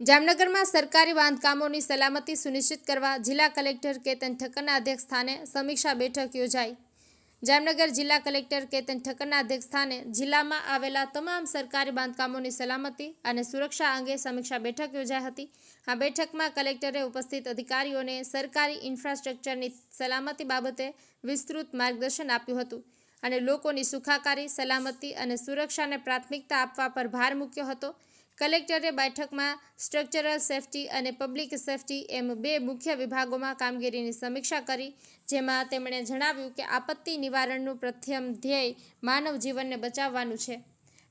જામનગરમાં સરકારી બાંધકામોની સલામતી સુનિશ્ચિત કરવા જિલ્લા કલેક્ટર કેતન ઠક્કરના અધ્યક્ષસ્થાને સમીક્ષા બેઠક યોજાઈ. જામનગર જિલ્લા કલેક્ટર કેતન ઠક્કરના અધ્યક્ષસ્થાને જિલ્લામાં આવેલા તમામ સરકારી બાંધકામોની સલામતી અને સુરક્ષા અંગે સમીક્ષા બેઠક યોજાઈ હતી. આ બેઠકમાં કલેક્ટરે ઉપસ્થિત અધિકારીઓને સરકારી ઇન્ફ્રાસ્ટ્રક્ચરની સલામતી બાબતે વિસ્તૃત માર્ગદર્શન આપ્યું હતું અને લોકોની સુખાકારી, સલામતી અને સુરક્ષાને પ્રાથમિકતા આપવા પર ભાર મૂક્યો હતો. કલેક્ટરે બેઠકમાં સ્ટ્રક્ચરલ સેફટી અને પબ્લિક સેફટી એમ બે મુખ્ય વિભાગોમાં કામગીરીની સમીક્ષા કરી, જેમાં તેમણે જણાવ્યું કે આપત્તિ નિવારણનું પ્રથમ ધ્યેય માનવ જીવનને બચાવવાનું છે.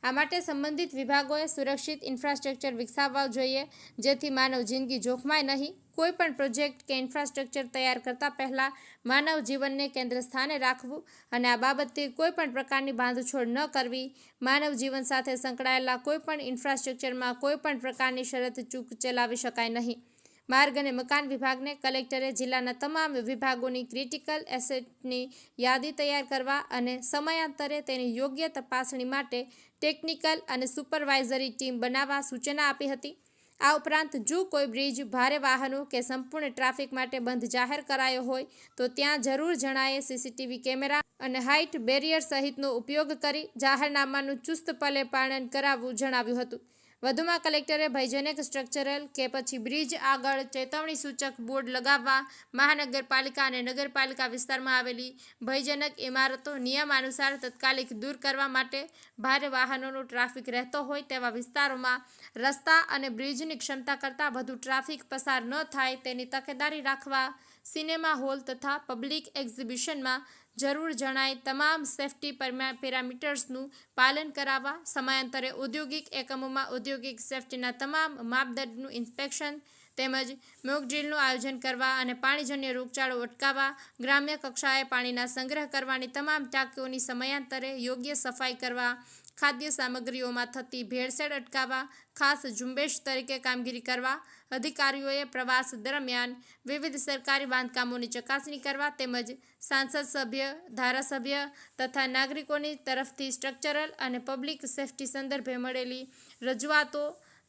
આ માટે સંબંધિત વિભાગોએ સુરક્ષિત ઇન્ફ્રાસ્ટ્રક્ચર વિકસાવવા જોઈએ. જેથી માનવ જિંદગી જોખમાય નહીં. કોઈપણ પ્રોજેક્ટ કે ઇન્ફ્રાસ્ટ્રક્ચર તૈયાર કરતા પહેલાં માનવ જીવનને કેન્દ્ર સ્થાને રાખવું અને આ બાબતે કોઈપણ પ્રકારની બાંધછોડ ન કરવી. માનવ જીવન સાથે સંકળાયેલા કોઈપણ ઇન્ફ્રાસ્ટ્રક્ચરમાં કોઈપણ પ્રકારની શરત ચૂક ચલાવી શકાય નહીં. માર્ગ અને મકાન વિભાગને કલેક્ટરે જિલ્લાના તમામ વિભાગોની ક્રિટિકલ એસેટની યાદી તૈયાર કરવા અને સમયાંતરે તેની યોગ્ય તપાસણી માટે ટેકનિકલ અને સુપરવાઇઝરી ટીમ બનાવવા સૂચના આપી હતી. આ ઉપરાંત જો કોઈ બ્રિજ, ભારે વાહનો કે સંપૂર્ણ ટ્રાફિક માટે બંધ જાહેર કરાયો હોય, તો ત્યાં જરૂર જણાયે સીસીટીવી કેમેરા અને હાઇટ બેરિયર સહિતનો ઉપયોગ કરી જાહેરનામાનું ચુસ્તપલે પાલન કરાવવું જણાવ્યું હતું. વધુમાં કલેક્ટરે ભયજનક સ્ટ્રક્ચરલ કે પછી બ્રિજ આગળ ચેતવણી સૂચક બોર્ડ લગાવવા મહાનગરપાલિકા અને નગરપાલિકા વિસ્તારમાં આવેલી ભયજનક ઇમારતો નિયમાનુસાર તાત્કાલિક દૂર કરવા માટે ભારે વાહનોનો ટ્રાફિક રહેતો હોય તેવા વિસ્તારોમાં રસ્તા અને બ્રિજની ક્ષમતા કરતાં વધુ ટ્રાફિક પસાર ન થાય તેની તકેદારી રાખવા સિનેમા હોલ તથા પબ્લિક એક્ઝિબિશનમાં જરૂર જણાય તમામ સેફટી પરમા- પેરામીટર્સનું પાલન કરાવવા, સમયાંતરે ઔદ્યોગિક એકમોમાં ઔદ્યોગિક સેફટીના તમામ માપદંડનું ઇન્સ્પેક્શન તેમજ મોક ડ્રીલનું આયોજન કરવા અને પાણીજન્ય રોગચાળો અટકાવવા ગ્રામ્ય કક્ષાએ પાણીના સંગ્રહ કરવાની તમામ ટાંકીઓની સમયાંતરે યોગ્ય સફાઈ કરવા, ખાદ્ય સામગ્રીઓમાં થતી ભેળસેળ અટકાવવા, ખાસ ઝુંબેશ તરીકે કામગીરી કરવા, અધિકારીઓએ પ્રવાસ દરમિયાન વિવિધ સરકારી બાંધકામોની ચકાસણી કરવા તેમજ સાંસદ સભ્ય, ધારાસભ્ય તથા નાગરિકોની તરફથી સ્ટ્રક્ચરલ અને પબ્લિક સેફટી સંદર્ભે મળેલી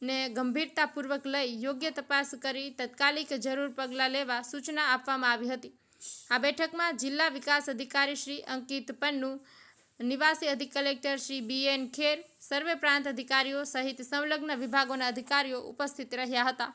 રજૂઆતોને ગંભીરતાપૂર્વક લઈ યોગ્ય તપાસ કરી તત્કાલિક જરૂર પગલાં લેવા સૂચના આપવામાં આવી હતી. આ બેઠકમાં જિલ્લા વિકાસ અધિકારી શ્રી અંકિત પન્નુ, નિવાસી અધિક collector Shri B N Kher, સર્વે પ્રાંત અધિકારીઓ સહિત સંલગ્ન વિભાગોના અધિકારીઓ ઉપસ્થિત રહ્યા હતા.